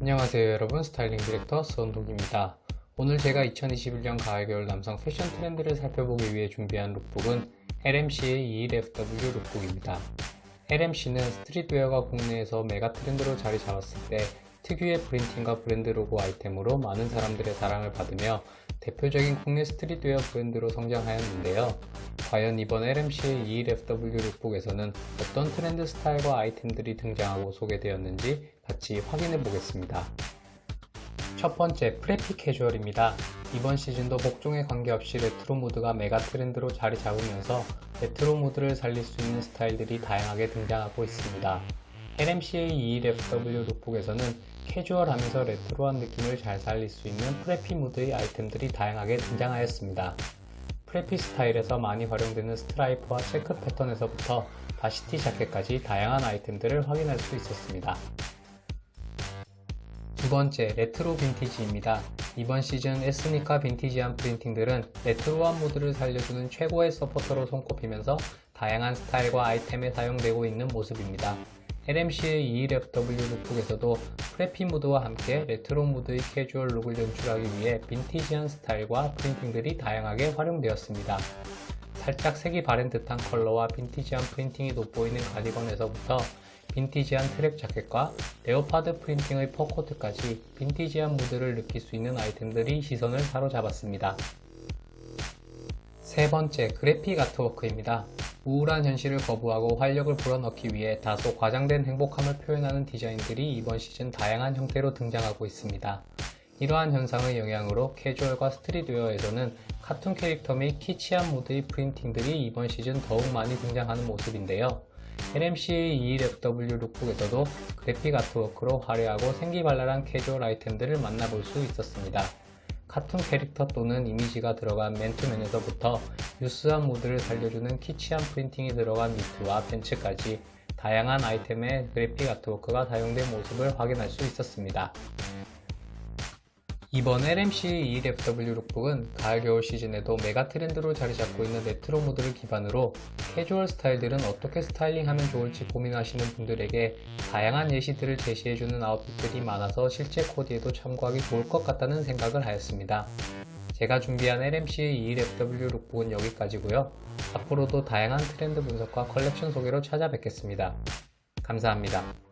안녕하세요 여러분. 스타일링 디렉터 수원독입니다. 오늘 제가 2021년 가을 겨울 남성 패션 트렌드를 살펴보기 위해 준비한 룩북은 LMC의 21FW 룩북입니다. LMC는 스트릿웨어가 국내에서 메가 트렌드로 자리 잡았을 때 특유의 프린팅과 브랜드 로고 아이템으로 많은 사람들의 사랑을 받으며 대표적인 국내 스트릿웨어 브랜드로 성장하였는데요. 과연 이번 LMC의 21FW 룩북에서는 어떤 트렌드 스타일과 아이템들이 등장하고 소개되었는지 같이 확인해 보겠습니다. 첫 번째, 프레피 캐주얼입니다. 이번 시즌도 복종에 관계없이 레트로 무드가 메가 트렌드로 자리 잡으면서 레트로 무드를 살릴 수 있는 스타일들이 다양하게 등장하고 있습니다. LMCA 21FW 룩북에서는 캐주얼하면서 레트로한 느낌을 잘 살릴 수 있는 프레피 무드의 아이템들이 다양하게 등장하였습니다. 프레피 스타일에서 많이 활용되는 스트라이프와 체크 패턴에서부터 바시티 자켓까지 다양한 아이템들을 확인할 수 있었습니다. 두 번째, 레트로 빈티지입니다. 이번 시즌 에스니카 빈티지한 프린팅들은 레트로한 무드를 살려주는 최고의 서포터로 손꼽히면서 다양한 스타일과 아이템에 사용되고 있는 모습입니다. LMC의 21FW 룩북에서도 프레피 무드와 함께 레트로 무드의 캐주얼 룩을 연출하기 위해 빈티지한 스타일과 프린팅들이 다양하게 활용되었습니다. 살짝 색이 바랜 듯한 컬러와 빈티지한 프린팅이 돋보이는 가디건에서부터 빈티지한 트랙 자켓과 레오파드 프린팅의 퍼코트까지 빈티지한 무드를 느낄 수 있는 아이템들이 시선을 사로잡았습니다. 세 번째, 그래픽 아트워크입니다. 우울한 현실을 거부하고 활력을 불어넣기 위해 다소 과장된 행복함을 표현하는 디자인들이 이번 시즌 다양한 형태로 등장하고 있습니다. 이러한 현상의 영향으로 캐주얼과 스트릿웨어에서는 카툰 캐릭터 및 키치한 무드의 프린팅들이 이번 시즌 더욱 많이 등장하는 모습인데요. LMC의 21FW 룩북에서도 그래픽 아트워크로 화려하고 생기발랄한 캐주얼 아이템들을 만나볼 수 있었습니다. 카툰 캐릭터 또는 이미지가 들어간 맨투맨에서부터 유스한 무드를 살려주는 키치한 프린팅이 들어간 니트와 벤츠까지 다양한 아이템의 그래픽 아트워크가 사용된 모습을 확인할 수 있었습니다. 이번 LMC 21FW 룩북은 가을 겨울 시즌에도 메가 트렌드로 자리 잡고 있는 레트로 무드를 기반으로 캐주얼 스타일들은 어떻게 스타일링하면 좋을지 고민하시는 분들에게 다양한 예시들을 제시해주는 아웃핏들이 많아서 실제 코디에도 참고하기 좋을 것 같다는 생각을 하였습니다. 제가 준비한 LMC 21FW 룩북은 여기까지고요. 앞으로도 다양한 트렌드 분석과 컬렉션 소개로 찾아뵙겠습니다. 감사합니다.